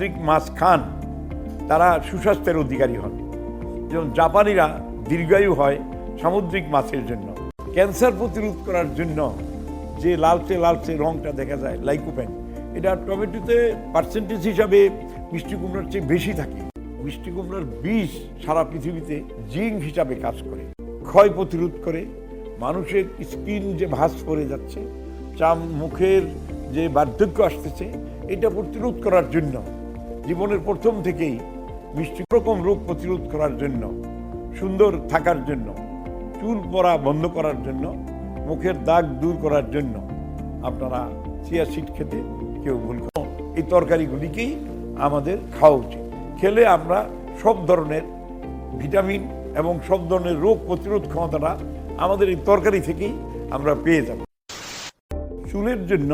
সামুদ্রিক মাছ খান, তারা সুস্বাস্থ্যের অধিকারী হন। যেমন জাপানিরা দীর্ঘায়ু হয় সামুদ্রিক মাছের জন্য। ক্যান্সার প্রতিরোধ করার জন্য যে লালচে লালচে রংটা দেখা যায় লাইকোপেন এটা টমেটোতে পার্সেন্টেজ হিসাবে মিষ্টি কুমড়ার চেয়ে বেশি থাকে। মিষ্টি কুমড়ার বিষ সারা পৃথিবীতে জিঙ্ক হিসাবে কাজ করে, ক্ষয় প্রতিরোধ করে। মানুষের স্কিন যে ভাঁজ পড়ে যাচ্ছে, চাম মুখের যে বার্ধক্য আসতেছে, এটা প্রতিরোধ করার জন্য জীবনের প্রথম থেকেই মিষ্টি রকম রোগ প্রতিরোধ করার জন্য, সুন্দর থাকার জন্য, চুল পড়া বন্ধ করার জন্য, মুখের দাগ দূর করার জন্য আপনারা চিয়া খেতে কেউ ভুল এই তরকারিগুলিকেই আমাদের খাওয়া উচিত। খেলে আমরা সব ধরনের ভিটামিন এবং সব ধরনের রোগ প্রতিরোধ ক্ষমতাটা আমাদের এই তরকারি থেকেই আমরা পেয়ে যাব। চুলের জন্য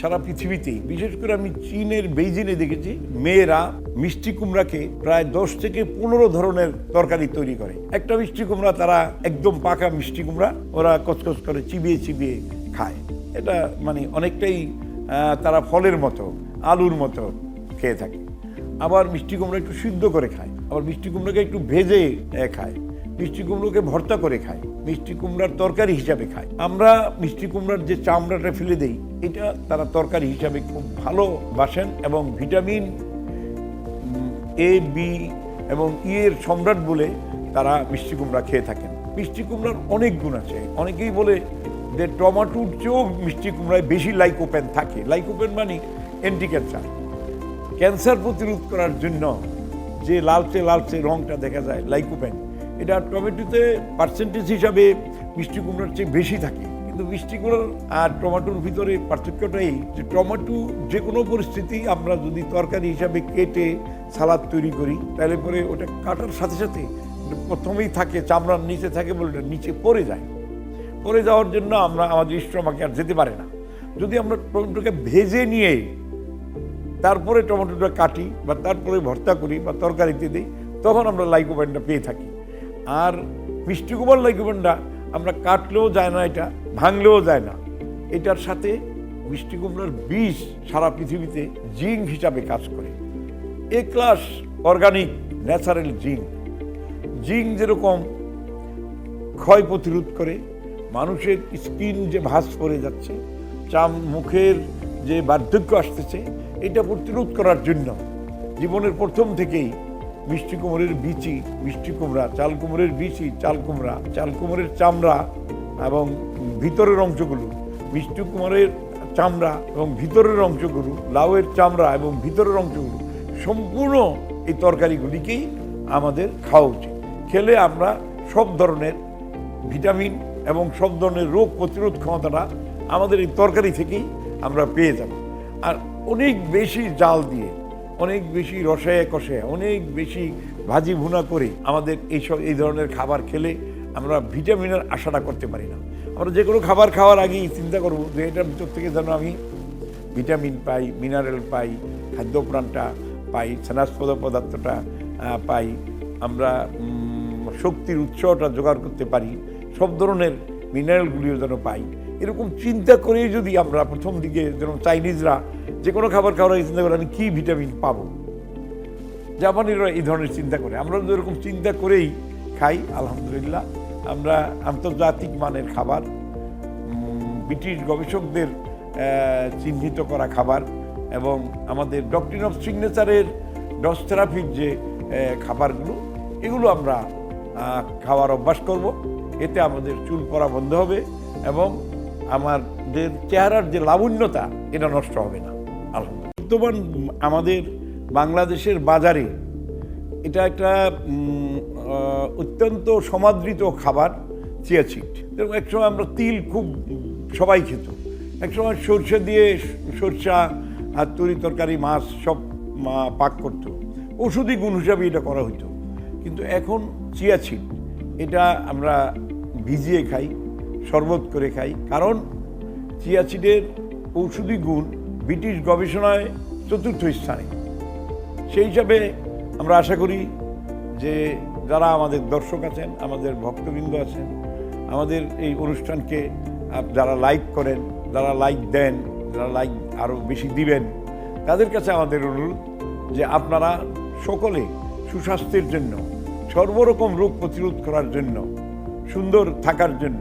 সারা পৃথিবীতেই বিশেষ করে আমি চীনের বেইজিনে দেখেছি, মেয়েরা মিষ্টি কুমড়াকে প্রায় দশ থেকে পনেরো ধরনের তরকারি তৈরি করে। একটা মিষ্টি কুমড়া, তারা একদম পাকা মিষ্টি কুমড়া, ওরা কচকচ করে চিবিয়ে চিবিয়ে খায়। এটা মানে অনেকটাই তারা ফলের মতো, আলুর মতো খেয়ে থাকে। আবার মিষ্টি কুমড়া একটু সিদ্ধ করে খায়, আবার মিষ্টি কুমড়াকে একটু ভেজে খায়। মিষ্টি কুমড়োকে ভর্তা করে খায়। মিষ্টি কুমড়ার তরকারি হিসাবে খায়। আমরা মিষ্টি কুমড়ার যে চামড়াটা ফেলে দেই, এটা তারা তরকারি হিসাবে খুব ভালোবাসেন এবং ভিটামিন এ, বি এবং ই এর সম্রাট বলে তারা মিষ্টি কুমড়া খেয়ে থাকেন। মিষ্টি কুমড়ার অনেক গুণ আছে। অনেকেই বলে যে টমাটোর চেয়েও মিষ্টি কুমড়ায় বেশি লাইকোপেন থাকে। লাইকোপেন মানে অ্যান্টি ক্যান্সার ক্যান্সার প্রতিরোধ করার জন্য যে লালচে লালচে রংটা দেখা যায়, লাইকোপেন। এটা টমেটোতে পার্সেন্টেজ হিসাবে মিষ্টি কুমড়ার চেয়ে বেশি থাকে। কিন্তু মিষ্টি কুমড়ার আর টমেটোর ভিতরে পার্থক্যটাই যে টমেটো যে কোনো পরিস্থিতি আমরা যদি তরকারি হিসাবে কেটে সালাদ তৈরি করি, তাহলে পরে ওটা কাটার সাথে সাথে প্রথমেই থাকে, চামড়ার নিচে থাকে বলে ওটা নিচে পড়ে যায়। পড়ে যাওয়ার জন্য আমরা আমাদের স্টমাকে আর যেতে পারে না। যদি আমরা টমেটোকে ভেজে নিয়ে তারপরে টমেটোটা কাটি বা তারপরে ভর্তা করি বা তরকারিতে দিই, তখন আমরা লাইকোপেনটা পেয়ে থাকি। আর মিষ্টি কুমার লাইকোপেনটা আমরা কাটলেও যায় না এটা, ভাঙলেও যায় না। এটার সাথে মিষ্টি কুমড়ার বিষ সারা পৃথিবীতে জিঙ্ক হিসাবে কাজ করে। A class organic natural zinc. Zinc যেরকম ক্ষয় প্রতিরোধ করে, মানুষের স্কিন যে ভাঁজ পড়ে যাচ্ছে, চাম মুখের যে বার্ধক্য আসতেছে, এটা প্রতিরোধ করার জন্য জীবনের প্রথম থেকেই মিষ্টি কুমড়ের বিচি মিষ্টি কুমড়া চাল কুমড়ের বিচি চাল কুমড়া চাল কুমড়ের চামড়া এবং ভিতরের অংশগুলো মিষ্টি কুমড়ের চামড়া এবং ভিতরের অংশগুলো, লাউয়ের চামড়া এবং ভিতরের অংশগুলো, সম্পূর্ণ এই তরকারিগুলিকেই আমাদের খাওয়া উচিত। খেলে আমরা সব ধরনের ভিটামিন এবং সব ধরনের রোগ প্রতিরোধ ক্ষমতাটা আমাদের এই তরকারি থেকেই আমরা পেয়ে যাব। আর অনেক বেশি জাল দিয়ে অনেক বেশি রসায় কষে, অনেক বেশি ভাজি ভুনা করে আমাদের এইসব, এই ধরনের খাবার খেলে আমরা ভিটামিনের আশাটা করতে পারি না। আমরা যে কোনো খাবার খাওয়ার আগেই চিন্তা করব যে এটার ভিতর থেকে যেন আমি ভিটামিন পাই, মিনারেল পাই খাদ্য প্রাণটা পাই স্নাস্পদ পদার্থটা পাই, আমরা শক্তির উৎসটা জোগাড় করতে পারি, সব ধরনের মিনারেলগুলিও যেন পাই। এরকম চিন্তা করেই যদি আমরা প্রথম দিকে যেরকম চাইনিজরা যে কোনো খাবার খাওয়ার আগে চিন্তা করে আমি কী ভিটামিন পাবো? জাপানিরা এই ধরনের চিন্তা করে। আমরা এরকম চিন্তা করেই খাই, আলহামদুলিল্লাহ, আমরা আন্তর্জাতিক মানের খাবার ব্রিটিশ গবেষকদের চিহ্নিত করা খাবার এবং আমাদের ডক্টরিন অফ সিগনেচারের ডস থেরাপির যে খাবারগুলো, এগুলো আমরা খাওয়ার অভ্যাস করব। এতে আমাদের চুল পড়া বন্ধ হবে এবং আমাদের চেহারার যে লাবণ্যতা, এটা নষ্ট হবে না। বর্তমান আমাদের বাংলাদেশের বাজারে এটা একটা অত্যন্ত সমাদৃত খাবার চিয়াচিট যেরকম একসময় আমরা তিল খুব, সবাই খেত। একসময় সরষে দিয়ে সরষা আর তরি তরকারি, মাছ সব পাক করতো। ওষুধি গুণ হিসাবে এটা করা হতো কিন্তু এখন চিয়াচিট এটা আমরা ভিজিয়ে খাই, শরবত করে খাই। কারণ চিয়াচিটের ঔষধি গুণ ব্রিটিশ গবেষণায় চতুর্থ স্থানে। সেই হিসাবে আমরা আশা করি যে যারা আমাদের দর্শক আছেন, আমাদের ভক্তবৃন্দ আছেন, আমাদের এই অনুষ্ঠানকে যারা লাইক করেন, যারা লাইক দেন, যারা লাইক আরও বেশি দিবেন, তাদের কাছে আমাদের অনুরোধ যে আপনারা সকলে সুস্বাস্থ্যের জন্য, সর্বরকম রোগ প্রতিরোধ করার জন্য, সুন্দর থাকার জন্য,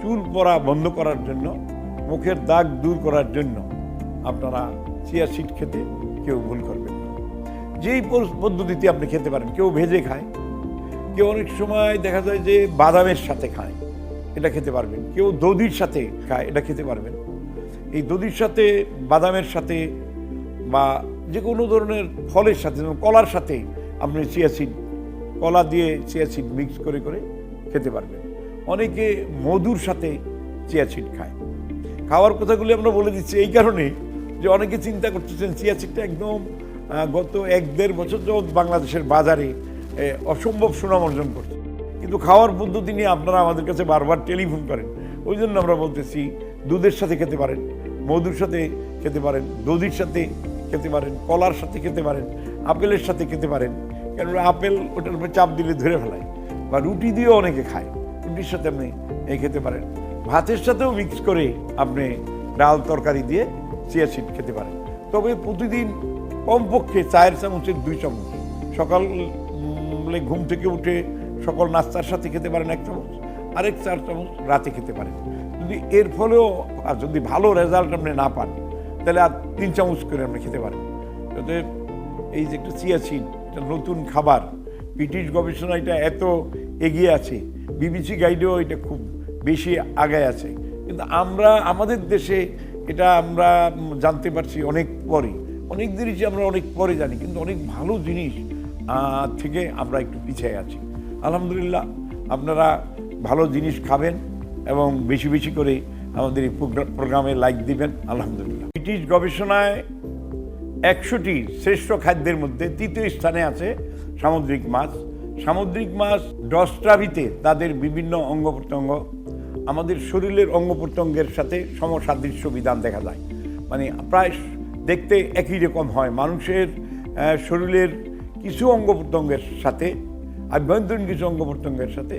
চুল পড়া বন্ধ করার জন্য, মুখের দাগ দূর করার জন্য আপনারা চিয়া সিড খেতে কেউ ভুল করবেন না। যেই পদ্ধতিতে আপনি খেতে পারেন, কেউ ভেজে খায়, কেউ অনেক সময় দেখা যায় যে বাদামের সাথে খায়, এটা খেতে পারবেন। কেউ দধির সাথে খায়, এটা খেতে পারবেন। এই দধির সাথে, বাদামের সাথে বা যে কোনো ধরনের ফলের সাথে, যেমন কলার সাথে আপনি চিয়াসিড কলা দিয়ে চিয়াসিড মিক্স করে করে খেতে পারবেন। অনেকে মধুর সাথে চিয়াসিড খায়। খাওয়ার কথাগুলি আমরা বলে দিচ্ছি এই কারণে যে অনেকে চিন্তা করতেছেন চিয়াসিডটা একদম গত এক দেড় বছর যাবৎ বাংলাদেশের বাজারে অসম্ভব সুনাম অর্জন করছে। কিন্তু খাওয়ার পদ্ধতি নিয়ে আপনারা আমাদের কাছে বারবার টেলিফোন করেন। ওই জন্য আমরা বলতেছি, দুধের সাথে খেতে পারেন, মধুর সাথে খেতে পারেন, দধির সাথে খেতে পারেন, কলার সাথে খেতে পারেন, আপেলের সাথে খেতে পারেন। কেননা আপেল ওটার উপরে চাপ দিলে ধরে ফেলায়। বা রুটি দিয়েও অনেকে খায়। রুটির সাথে আপনি খেতে পারেন। ভাতের সাথেও মিক্স করে আপনি ডাল তরকারি দিয়ে চিয়া সিড খেতে পারেন তবে প্রতিদিন কমপক্ষে চায়ের চামচের দুই চামচ। সকাল ঘুম থেকে উঠে সকল নাস্তার সাথে খেতে পারেন এক চামচ, আরেক চার চামচ রাতে খেতে পারেন। যদি এর ফলেও, আর যদি ভালো রেজাল্ট আপনি না পান, তাহলে আর তিন চামচ করে আপনি খেতে পারেন। যাতে এই যে একটা চিয়া সিড একটা নতুন খাবার, ব্রিটিশ গবেষণা এটা এত এগিয়ে আছে, বিবিসি গাইডেও এটা খুব বেশি আগায় আছে। কিন্তু আমরা, আমাদের দেশে এটা আমরা জানতে পারছি অনেক পরে অনেক জিনিসই আমরা অনেক পরে জানি, কিন্তু অনেক ভালো জিনিস থেকে আমরা একটু পিছিয়ে আছি। আলহামদুলিল্লাহ, আপনারা ভালো জিনিস খাবেন এবং বেশি বেশি করে আমাদের এই প্রোগ্রামে লাইক দিবেন, আলহামদুলিল্লাহ। ব্রিটিশ গবেষণায় একশোটি শ্রেষ্ঠ খাদ্যের মধ্যে তৃতীয় স্থানে আছে সামুদ্রিক মাছ। সামুদ্রিক মাছ ডস্ট্রাভিতে তাদের বিভিন্ন অঙ্গ প্রত্যঙ্গ আমাদের শরীরের অঙ্গ প্রত্যঙ্গের সাথে সমসাদৃশ্য বিধান দেখা যায়। মানে প্রায় দেখতে একই রকম হয়। মানুষের শরীরের কিছু অঙ্গ প্রত্যঙ্গের সাথে, আভ্যন্তরীণ কিছু অঙ্গ প্রত্যঙ্গের সাথে,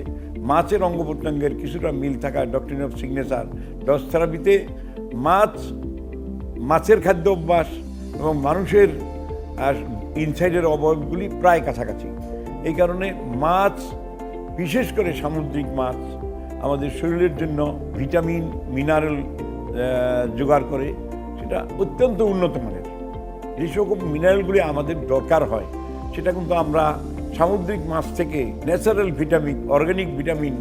মাছের অঙ্গ প্রত্যঙ্গের কিছুটা মিল থাকা ডক্টরিন অফ সিগনেচার ডস থেরাপিতে মাছ, মাছের খাদ্য অভ্যাস এবং মানুষের ইনসাইডের অবয়বগুলি প্রায় কাছাকাছি। এই কারণে মাছ, বিশেষ করে সামুদ্রিক মাছ আমাদের শরীরের জন্য ভিটামিন, মিনারেল জোগাড় করে, সেটা অত্যন্ত উন্নত মানের। যে সকল মিনারেলগুলি আমাদের দরকার হয়, সেটা কিন্তু আমরা সামুদ্রিক মাছ থেকে ন্যাচারাল ভিটামিন, অর্গানিক ভিটামিন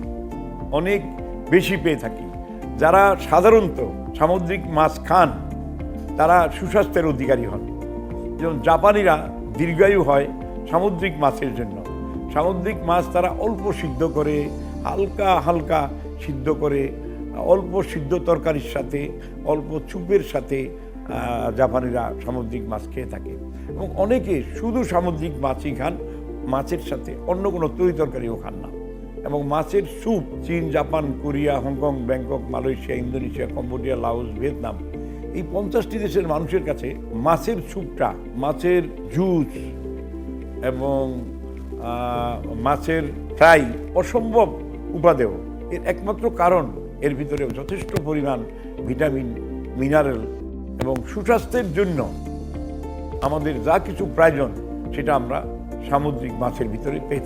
অনেক বেশি পেয়ে থাকি। যারা সাধারণত সামুদ্রিক মাছ খান, তারা সুস্বাস্থ্যের অধিকারী হন। যেমন জাপানিরা দীর্ঘায়ু হয় সামুদ্রিক মাছের জন্য। সামুদ্রিক মাছ তারা অল্প সিদ্ধ করে হালকা হালকা সিদ্ধ করে, অল্প সিদ্ধ তরকারির সাথে, অল্প চুপের সাথে জাপানিরা সামুদ্রিক মাছ খেয়ে থাকে। এবং অনেকে শুধু সামুদ্রিক মাছই খান, মাছের সাথে অন্য কোনো তরি তরকারিও খান না। এবং মাছের স্যুপ, চীন, Japan, Korea, Hong Kong, Bangkok, Malaysia, Indonesia, Cambodia, Laos, Vietnam, এই পঞ্চাশটি দেশের মানুষের কাছে মাছের স্যুপটা, মাছের জুস এবং মাছের ফ্রাই অসম্ভব। উপাদেয়। এর একমাত্র কারণ এর ভিতরে যথেষ্ট পরিমাণ ভিটামিন, মিনারেল এবং সুস্বাস্থ্যের জন্য আমাদের যা কিছু প্রয়োজন সেটা আমরা সামুদ্রিক মাছের ভিতরে পেয়ে থাকি।